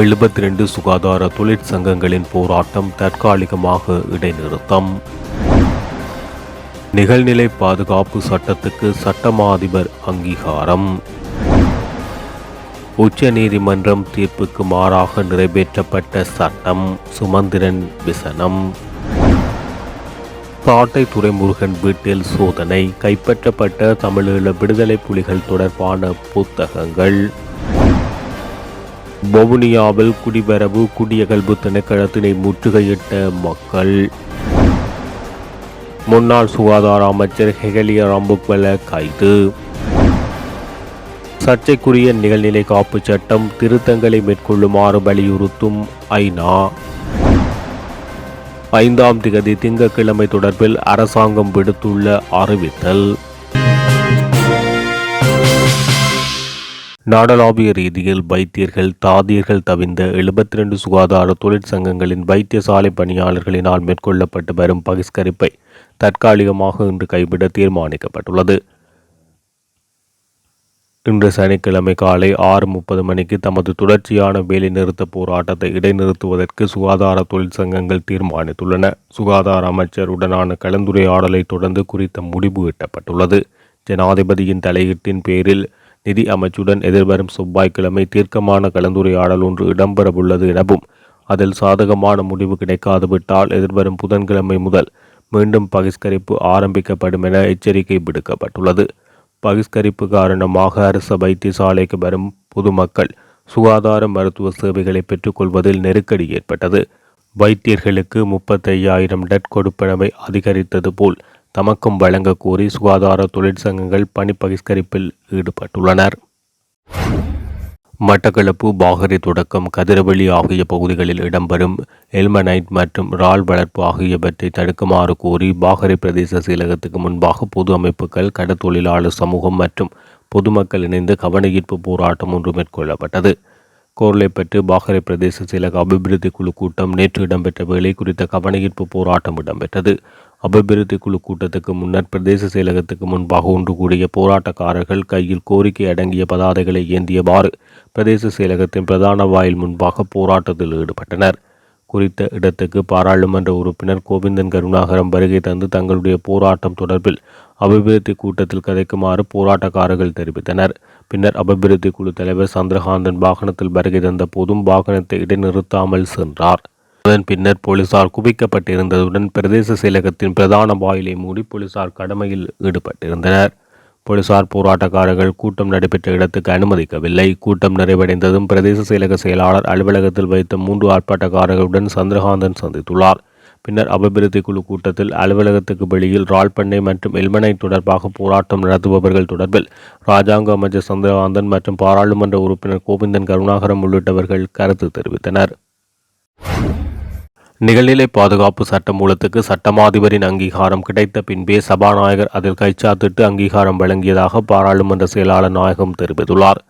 எழுபத்தி ரெண்டு சுகாதார தொழிற்சங்கங்களின் போராட்டம் தற்காலிகமாக இடைநிறுத்தம். நிகழ்நிலை பாதுகாப்பு சட்டத்துக்கு சட்டமாதிபர் அங்கீகாரம். உச்ச நீதிமன்றம் தீர்ப்புக்கு மாறாக நிறைவேற்றப்பட்ட சட்டம் சுமந்திரன் விசனம். பாட்டை துரைமுருகன் வீட்டில் சோதனை கைப்பற்றப்பட்ட தமிழீழ விடுதலை புலிகள் தொடர்பான புத்தகங்கள். வவுனியாவில் குடிவரவு குடியகல்பு திணைக்களத்தினை முற்றுகையிட்ட மக்கள். முன்னாள் சுகாதார அமைச்சர் ஹெகலிய ராம்புக்வெல கைது. சர்ச்சைக்குரிய நிகழ்நிலை காப்பு சட்டம் திருத்தங்களை மேற்கொள்ளுமாறு வலியுறுத்தும் ஐநா. ஐந்தாம் திகதி திங்கட்கிழமை தொடர்பில் அரசாங்கம் விடுத்துள்ள அறிவித்தல். நாடளாவிய ரீதியில் வைத்தியர்கள் தாதியர்கள் தவிர்ந்த எழுபத்தி ரெண்டு சுகாதார தொழிற்சங்கங்களின் வைத்தியசாலை பணியாளர்களினால் மேற்கொள்ளப்பட்டு வரும் பகிஷ்கரிப்பை தற்காலிகமாக இன்று கைவிட தீர்மானிக்கப்பட்டுள்ளது. இன்று சனிக்கிழமை காலை ஆறு முப்பது மணிக்கு தமது தொடர்ச்சியான வேலைநிறுத்த போராட்டத்தை இடைநிறுத்துவதற்கு சுகாதார தொழிற்சங்கங்கள் தீர்மானித்துள்ளன. சுகாதார அமைச்சருடனான கலந்துரையாடலை தொடர்ந்து குறித்த முடிவு எட்டப்பட்டுள்ளது. ஜனாதிபதியின் தலையீட்டின் பேரில் நிதி அமைச்சுடன் எதிர்வரும் செவ்வாய்க்கிழமை தீர்க்கமான கலந்துரையாடல் ஒன்று இடம்பெறவுள்ளது எனவும் அதில் சாதகமான முடிவு கிடைக்காது விட்டால் எதிர்வரும் புதன்கிழமை முதல் மீண்டும் பகிஷ்கரிப்பு ஆரம்பிக்கப்படும் என எச்சரிக்கை விடுக்கப்பட்டுள்ளது. பகிஷ்கரிப்பு காரணமாக அரச வைத்தியசாலைக்கு வரும் பொதுமக்கள் சுகாதார மருத்துவ சேவைகளை பெற்றுக்கொள்வதில் நெருக்கடி ஏற்பட்டது. வைத்தியர்களுக்கு முப்பத்தையாயிரம் டெட் கொடுப்பனவை அதிகரித்தது போல் தமக்கும் வழங்க கோரி சுகாதார தொழிற்சங்கங்கள் பணி பகிஷ்கரிப்பில் ஈடுபட்டுள்ளனர். மட்டக்களப்பு பாகரி தொடக்கம் கதிரவெளி ஆகிய பகுதிகளில் இடம்பெறும் எல்மனைட் மற்றும் ரால் வளர்ப்பு ஆகியவற்றை தடுக்குமாறு கோரி பாகரி பிரதேச செயலகத்துக்கு முன்பாக பொது அமைப்புகள் கடத்தொழிலாளர் சமூகம் மற்றும் பொதுமக்கள் இணைந்து கவனஈர்ப்பு போராட்டம் ஒன்று மேற்கொள்ளப்பட்டது. கோர்லைப்பற்று பாகரை பிரதேச செயலக அபிவிருத்தி குழு கூட்டம் நேற்று இடம்பெற்ற வேலை குறித்த கவனஈர்ப்பு போராட்டம் இடம்பெற்றது. அபிவிருத்தி குழு கூட்டத்துக்கு முன்னர் பிரதேச செயலகத்துக்கு முன்பாக ஒன்று கூடிய போராட்டக்காரர்கள் கையில் கோரிக்கை அடங்கிய பதாதைகளை ஏந்தியவாறு பிரதேச செயலகத்தின் பிரதான வாயில் முன்பாக போராட்டத்தில் ஈடுபட்டனர். குறித்த இடத்துக்கு பாராளுமன்ற உறுப்பினர் கோவிந்தன் கருணாகரம் வருகை தந்து தங்களுடைய போராட்டம் தொடர்பில் அபிவிருத்தி கூட்டத்தில் கதைக்குமாறு போராட்டக்காரர்கள் தெரிவித்தனர். பின்னர் அபிவிருத்தி குழு தலைவர் சந்திரகாந்தன் வாகனத்தில் வருகை தந்த போதும் வாகனத்தை இடைநிறுத்தாமல் சென்றார். அதன் பின்னர் போலீசார் குவிக்கப்பட்டிருந்ததுடன் பிரதேச செயலகத்தின் பிரதான வாயிலை மூடி போலீசார் கடமையில் ஈடுபட்டிருந்தனர். போலீசார் போராட்டக்காரர்கள் கூட்டம் நடைபெற்ற இடத்துக்கு அனுமதிக்கவில்லை. கூட்டம் நிறைவடைந்ததும் பிரதேச செயலக செயலாளர் அலுவலகத்தில் வைத்த மூன்று ஆர்ப்பாட்டக்காரர்களுடன் சந்திரகாந்தன் சந்தித்துள்ளார். பின்னர் அபிவிருத்தி குழு கூட்டத்தில் அலுவலகத்துக்கு வெளியில் ரால்பண்ணை மற்றும் எல்மனை தொடர்பாக போராட்டம் நடத்துபவர்கள் தொடர்பில் ராஜாங்க அமைச்சர் சந்திரகாந்தன் மற்றும் பாராளுமன்ற உறுப்பினர் கோவிந்தன் கருணாகரம் உள்ளிட்டவர்கள் கருத்து தெரிவித்தனர். நிகழ்நிலை பாதுகாப்பு சட்ட மூலத்துக்கு சட்டமாதிபரின் அங்கீகாரம் கிடைத்த பின்பே சபாநாயகர் அதில் கைச்சாத்திட்டு அங்கீகாரம் வழங்கியதாக பாராளுமன்ற செயலாளர் நாயகம் தெரிவித்துள்ளார்.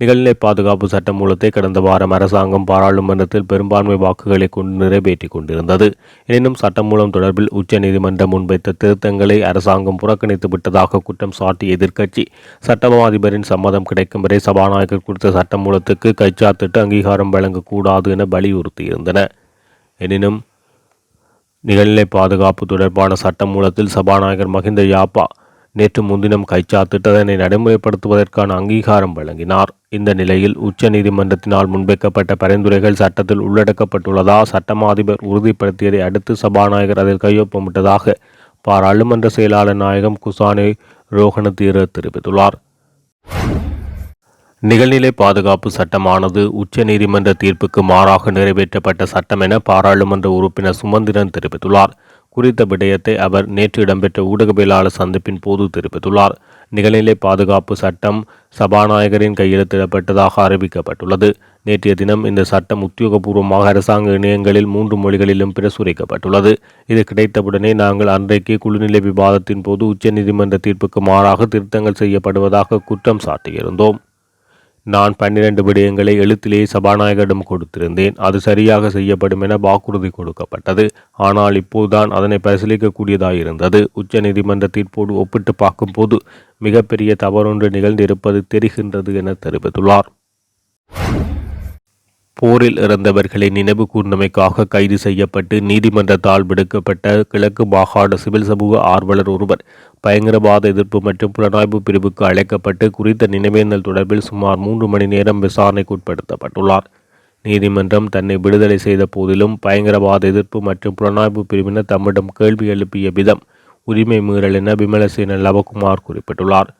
நிகழ்நிலை பாதுகாப்பு சட்ட மூலத்தை கடந்த வாரம் அரசாங்கம் பாராளுமன்றத்தில் பெரும்பான்மை வாக்குகளை கொண்டு நிறைவேற்றி கொண்டிருந்தது. எனினும் சட்டமூலம் தொடர்பில் உச்சநீதிமன்றம் முன்வைத்த திருத்தங்களை அரசாங்கம் புறக்கணித்து விட்டதாக குற்றம் சாட்டி எதிர்க்கட்சி சட்டமாதிபரின் சம்மதம் கிடைக்கும் வரை சபாநாயகர் குறித்த சட்டமூலத்துக்கு கைச்சாத்திட்டு அங்கீகாரம் வழங்கக்கூடாது என வலியுறுத்தியிருந்தன. எனினும் நிகழ்நிலை பாதுகாப்பு தொடர்பான சட்டமூலத்தில் சபாநாயகர் மஹிந்த யாப்பா நேற்று முன்தினம் கைச்சா திட்டத்தினை நடைமுறைப்படுத்துவதற்கான அங்கீகாரம் வழங்கினார். இந்த நிலையில் உச்ச நீதிமன்றத்தினால் முன்வைக்கப்பட்ட பரிந்துரைகள் சட்டத்தில் உள்ளடக்கப்பட்டுள்ளதா சட்டமா அதிபர் உறுதிப்படுத்தியதை அடுத்து சபாநாயகர் அதில் கையொப்பமிட்டதாக பாராளுமன்ற செயலாளர் நாயகம் குசானே ரோஹணதீர தெரிவித்துள்ளார். நிகழ்நிலை பாதுகாப்பு சட்டமானது உச்ச நீதிமன்ற தீர்ப்புக்கு மாறாக நிறைவேற்றப்பட்ட சட்டம் என பாராளுமன்ற உறுப்பினர் சுமந்திரன் தெரிவித்துள்ளார். குறித்த விடயத்தை அவர் நேற்று இடம்பெற்ற ஊடகவியலாளர் சந்திப்பின் போது தெரிவித்துள்ளார். நிகழ்நிலை பாதுகாப்பு சட்டம் சபாநாயகரின் கையெழுத்திடப்பட்டதாக அறிவிக்கப்பட்டுள்ளது. நேற்றைய தினம் இந்த சட்டம் உத்தியோகபூர்வமாக அரசாங்க இணையங்களில் மூன்று மொழிகளிலும் பிரசுரிக்கப்பட்டுள்ளது. இது கிடைத்தவுடனே நாங்கள் அன்றைக்கு குழுநிலை விவாதத்தின் போது உச்சநீதிமன்ற தீர்ப்புக்கு மாறாக திருத்தங்கள் செய்யப்படுவதாக குற்றம் சாட்டியிருந்தோம். நான் பன்னிரண்டு விடயங்களை எழுத்திலேயே சபாநாயகரிடம் கொடுத்திருந்தேன். அது சரியாக செய்யப்படும் என வாக்குறுதி கொடுக்கப்பட்டது. ஆனால் இப்போதுதான் அதனை பரிசீலிக்கக்கூடியதாயிருந்தது. உச்ச நீதிமன்ற தீர்ப்போடு ஒப்பிட்டு பார்க்கும்போது மிகப்பெரிய தவறொன்று நிகழ்ந்திருப்பது தெரிகின்றது என தெரிவித்துள்ளார். போரில் இறந்தவர்களை நினைவு கூர்ந்தமைக்காக கைது செய்யப்பட்டு நீதிமன்றத்தால் விடுக்கப்பட்ட கிழக்கு மாகாண சிவில் சமூக ஆர்வலர் ஒருவர். பயங்கரவாத எதிர்ப்பு மற்றும் புலனாய்வு பிரிவுக்கு அழைக்கப்பட்டு குறித்த நினைவேந்தல் தொடர்பில் சுமார் மூன்று மணி நேரம் விசாரணைக்கு உட்படுத்தப்பட்டுள்ளார். நீதிமன்றம் தன்னை விடுதலை செய்த போதிலும் பயங்கரவாத எதிர்ப்பு மற்றும் புலனாய்வு பிரிவினர் தம்மிடம் கேள்வி எழுப்பிய விதம் உரிமை மீறல் என விமலசேன லவகுமார் குறிப்பிட்டுள்ளார்.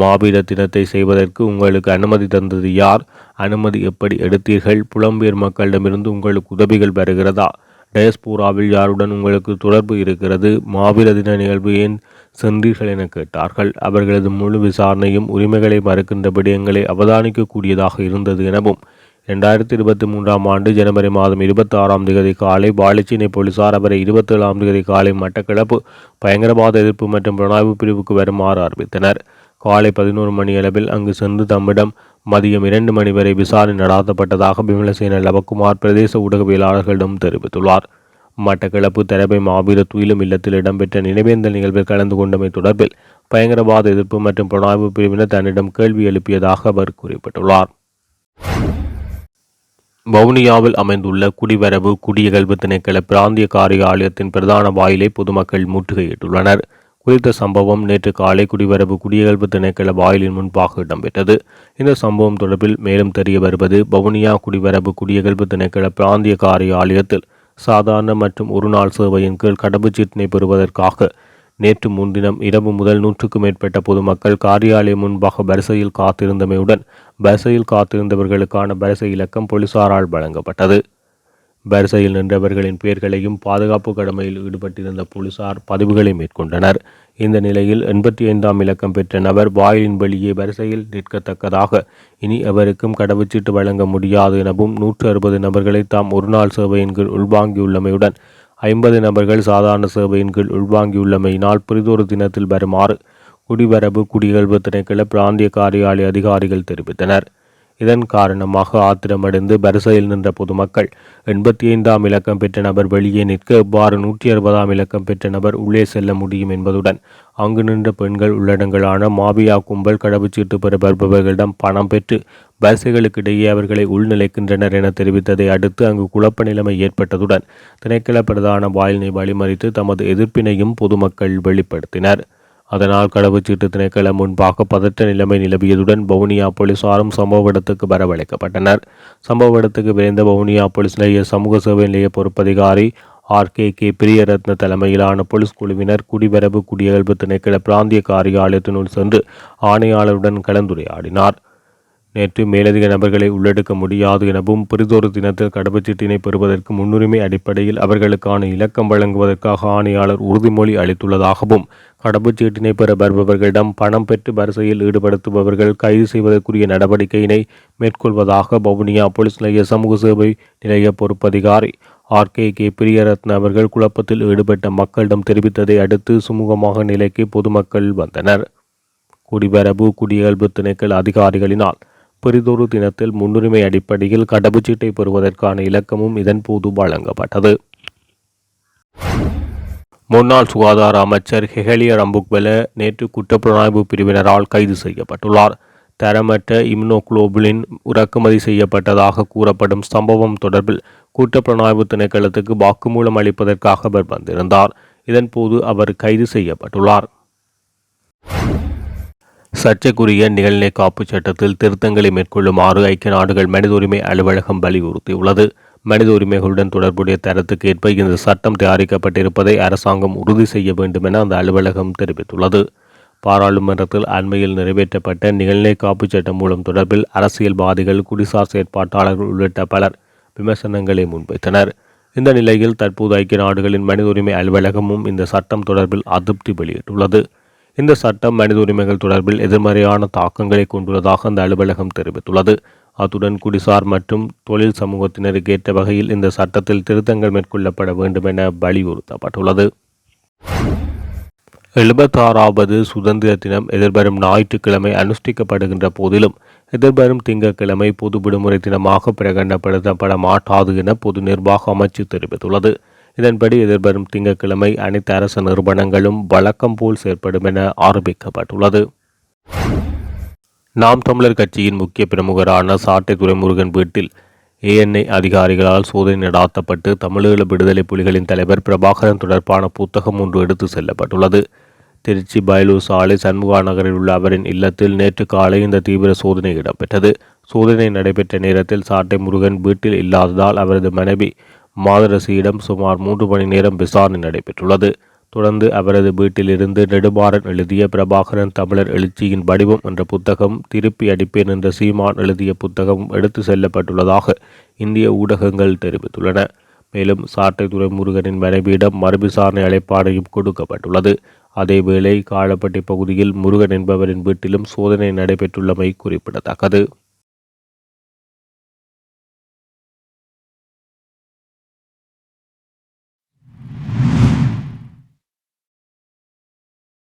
மாவீர தினத்தை செய்வதற்கு உங்களுக்கு அனுமதி தந்தது யார்? அனுமதி எப்படி எடுத்தீர்கள்? புலம்பெயர் மக்களிடமிருந்து உங்களுக்கு உதவிகள் பெறுகிறதா டயஸ்பூராவில் யாருடன் உங்களுக்கு தொடர்பு இருக்கிறது? மாவீர தின நிகழ்வு ஏன் சென்றீர்கள் என கேட்டார்கள். அவர்களது முழு விசாரணையும் உரிமைகளை மறுக்கின்ற விடயங்களை அவதானிக்கக்கூடியதாக இருந்தது எனவும் இரண்டாயிரத்தி இருபத்தி மூன்றாம் ஆண்டு ஜனவரி மாதம் இருபத்தி ஆறாம் தேதி காலை வாழைச்சீனை போலீசார் அவரை இருபத்தேழாம் தேதி காலை மட்டக்கிழப்பு பயங்கரவாத எதிர்ப்பு மற்றும் புலனாய்வு பிரிவுக்கு வருமாறு அறிவித்தனர். காலை பதினோரு மணி அளவில் அங்கு சென்று தம்மிடம் மதியம் இரண்டு மணி வரை விசாரணை நடாத்தப்பட்டதாக விமலசேன லவக்குமார் பிரதேச ஊடகவியலாளர்களிடம் தெரிவித்துள்ளார். மட்டக்களப்பு தெரபை மாவீர துயிலும் இல்லத்தில் இடம்பெற்ற நினைவேந்தல் நிகழ்வில் கலந்து கொண்டமை தொடர்பில் பயங்கரவாத எதிர்ப்பு மற்றும் புலனாய்வு பிரிவினர் தன்னிடம் கேள்வி எழுப்பியதாக அவர் குறிப்பிட்டுள்ளார். வவுனியாவில் அமைந்துள்ள குடிவரவு குடியகல்வு திணைக்கள பிராந்திய காரியாலயத்தின் பிரதான வாயிலை பொதுமக்கள் முற்றுகையிட்டுள்ளனர் குறித்த சம்பவம் நேற்று காலை குடிவரவு குடியகல்பு திணைக்கள வாயிலின் முன்பாக இடம்பெற்றது. இந்த சம்பவம் தொடர்பில் மேலும் தெரிய வருவது வவுனியா குடிவரவு குடியகல்பு திணைக்கள பிராந்திய காரியாலயத்தில் சாதாரண மற்றும் ஒரு நாள் சேவையின் கீழ் கடவுச்சீட்டினை பெறுவதற்காக நேற்று முன்தினம் இரவு முதல் நூற்றுக்கும் மேற்பட்ட பொதுமக்கள் காரியாலயம் முன்பாக வரிசையில் காத்திருந்தமையுடன் வரிசையில் காத்திருந்தவர்களுக்கான வரிசை இலக்கம் போலீசாரால் வழங்கப்பட்டது. வரிசையில் நின்றவர்களின் பெயர்களையும் பாதுகாப்பு கடமையில் ஈடுபட்டிருந்த போலீசார் பதிவுகளை மேற்கொண்டனர். இந்த நிலையில் எண்பத்தி ஐந்தாம் இலக்கம் பெற்ற நபர் வாயிலின் வெளியே வரிசையில் நிற்கத்தக்கதாக இனி அவருக்கும் கடவுச்சீட்டு வழங்க முடியாது எனவும் நூற்று அறுபது நபர்களை தாம் ஒருநாள் சேவையின் கீழ் உள்வாங்கியுள்ளமையுடன் ஐம்பது நபர்கள் சாதாரண சேவையின் கீழ் உள்வாங்கியுள்ளமையினால் புரிதொரு தினத்தில் வருமாறு குடிவரவு குடியல்வு திணைக்கள பிராந்திய காரியாலய அதிகாரிகள் தெரிவித்தனர். இதன் காரணமாக ஆத்திரமடைந்து பரிசையில் நின்ற பொதுமக்கள் எண்பத்தி ஐந்தாம் இலக்கம் பெற்ற நபர் வெளியே நிற்க இவ்வாறு நூற்றி அறுபதாம் இலக்கம் பெற்ற நபர் உள்ளே செல்ல முடியும் என்பதுடன் அங்கு நின்ற பெண்கள் உள்ளடங்களான மாபியா கும்பல் கடவுச்சீட்டு பெற வருபவர்களிடம் பணம் பெற்று வரிசைகளுக்கிடையே அவர்களை உள்நிலைக்கின்றனர் என தெரிவித்ததை அடுத்து அங்கு குழப்ப நிலைமை ஏற்பட்டதுடன் திணைக்கள பிரதான வாயிலினை வழிமறித்து தமது எதிர்ப்பினையும் பொதுமக்கள் வெளிப்படுத்தினர். அதனால் கடவுச்சீட்டு திணைக்களம் முன்பாக பதற்ற நிலைமை நிலவியதுடன் வவுனியா போலீசாரும் சம்பவ இடத்துக்கு வரவழைக்கப்பட்டனர். சம்பவ இடத்துக்கு விரைந்த வவுனியா போலீஸ் நிலைய சமூக சேவை நிலைய பொறுப்பதிகாரி ஆர் கே கே பிரியரத்ன தலைமையிலான போலீஸ் குழுவினர் குடிவரவு குடியகல்வு திணைக்கள பிராந்திய காரியாலயத்தினுள் சென்று ஆணையாளருடன் கலந்துரையாடினார். நேற்று மேலதிக நபர்களை உள்ளெடுக்க முடியாது எனவும் பிறிதொரு தினத்தில் கடவுச்சீட்டினை பெறுவதற்கு முன்னுரிமை அடிப்படையில் அவர்களுக்கான இலக்கம் வழங்குவதற்காக ஆணையாளர் உறுதிமொழி அளித்துள்ளதாகவும் கடவுச்சீட்டினை பெற வருபவர்களிடம் பணம் பெற்று வரிசையில் ஈடுபடுத்துபவர்கள் கைது செய்வதற்குரிய நடவடிக்கையினை மேற்கொள்வதாக வவுனியா போலீஸ் நிலைய சமூக சேவை நிலைய பொறுப்பதிகாரி ஆர். கே. கே. பிரியரத்ன அவர்கள் குழப்பத்தில் ஈடுபட்ட மக்களிடம் தெரிவித்ததை அடுத்து சுமூகமாக நிலைக்கு பொதுமக்கள் வந்தனர். குடிவரவு குடியல்பு திணைக்கள் அதிகாரிகளினால் பிறிதொரு தினத்தில் முன்னுரிமை அடிப்படையில் கடவுச்சீட்டை பெறுவதற்கான இலக்கமும் இதன்போது வழங்கப்பட்டது. முன்னாள் சுகாதார அமைச்சர் ஹெஹலிய ரம்புக்வெல நேற்று குற்றப்புலனாய்வு பிரிவினரால் கைது செய்யப்பட்டுள்ளார். தரமற்ற இம்னோகுளோபுலின் இறக்குமதி செய்யப்பட்டதாக கூறப்படும் சம்பவம் தொடர்பில் குற்றப்புலனாய்வு திணைக்களத்துக்கு வாக்குமூலம் அளிப்பதற்காக அவர் வந்திருந்தார். இதன்போது அவர் கைது செய்யப்பட்டுள்ளார். சர்ச்சைக்குரிய நிகழ்நிலை காப்பு சட்டத்தில் திருத்தங்களை மேற்கொள்ளுமாறு ஐக்கிய நாடுகள் மனித உரிமை அலுவலகம் வலியுறுத்தியுள்ளது. மனித உரிமைகளுடன் தொடர்புடைய தரத்துக்கு ஏற்ப இந்த சட்டம் தயாரிக்கப்பட்டிருப்பதை அரசாங்கம் உறுதி செய்ய வேண்டும் என அந்த அலுவலகம் தெரிவித்துள்ளது. பாராளுமன்றத்தில் அண்மையில் நிறைவேற்றப்பட்ட நிகழ்நிலை காப்பு சட்டம் மூலம் தொடர்பில் அரசியல்வாதிகள் குடிசார் செயற்பாட்டாளர்கள் உள்ளிட்ட பலர் விமர்சனங்களை முன்வைத்தனர். இந்த நிலையில் தற்போது ஐக்கிய நாடுகளின் மனித உரிமை அலுவலகமும் இந்த சட்டம் தொடர்பில் அதிருப்தி வெளியிட்டுள்ளது. இந்த சட்டம் மனித உரிமைகள் தொடர்பில் எதிர்மறையான தாக்கங்களை கொண்டுள்ளதாக அந்த அலுவலகம் தெரிவித்துள்ளது. அத்துடன் குடிசார் மற்றும் தொழில் சமூகத்தினருக்கு ஏற்ற வகையில் இந்த சட்டத்தில் திருத்தங்கள் மேற்கொள்ளப்பட வேண்டும் என வலியுறுத்தப்பட்டுள்ளது. எழுபத்தாறாவது சுதந்திர தினம் எதிர்வரும் ஞாயிற்றுக்கிழமை அனுஷ்டிக்கப்படுகின்ற போதிலும் எதிர்வரும் திங்கட்கிழமை பொது விடுமுறை தினமாக பிரகடனப்படுத்தப்பட மாட்டாது என பொது நிர்வாக அமைச்சு தெரிவித்துள்ளது. இதன்படி எதிர்வரும் திங்கட்கிழமை அனைத்து அரசு நிறுவனங்களும் வழக்கம் போல் செயற்படும் என ஆரம்பிக்கப்பட்டுள்ளது நாம் தமிழர் கட்சியின் முக்கிய பிரமுகரான சாட்டை துரைமுருகன் வீட்டில் ஏஎன்ஐ அதிகாரிகளால் சோதனை நடாத்தப்பட்டு தமிழீழ விடுதலை புலிகளின் தலைவர் பிரபாகரன் தொடர்பான புத்தகம் ஒன்று எடுத்து செல்லப்பட்டுள்ளது. திருச்சி பயலூர் சாலை சண்முகா நகரில் உள்ள அவரின் இல்லத்தில் நேற்று காலை இந்த தீவிர சோதனை இடம்பெற்றது. சோதனை நடைபெற்ற நேரத்தில் சாட்டை முருகன் வீட்டில் இல்லாததால் அவரது மனைவி மாதரசியிடம் சுமார் மூன்று மணி நேரம் விசாரணை நடைபெற்றுள்ளது. தொடர்ந்து அவரது வீட்டிலிருந்து நெடுமாறன் எழுதிய பிரபாகரன் தமிழர் எழுச்சியின் வடிவம் என்ற புத்தகம் திருப்பி அடிப்பேன் என்ற சீமான் எழுதிய புத்தகம் எடுத்து செல்லப்பட்டுள்ளதாக இந்திய ஊடகங்கள் தெரிவித்துள்ளன. மேலும் சாட்டை துறைமுருகனின் மனைவியிடம் மறுவிசாரணை அழைப்பாணையும் கொடுக்கப்பட்டுள்ளது. அதேவேளை காலப்பட்டி பகுதியில் முருகன் என்பவரின் வீட்டிலும் சோதனை நடைபெற்றுள்ளமை குறிப்பிடத்தக்கது.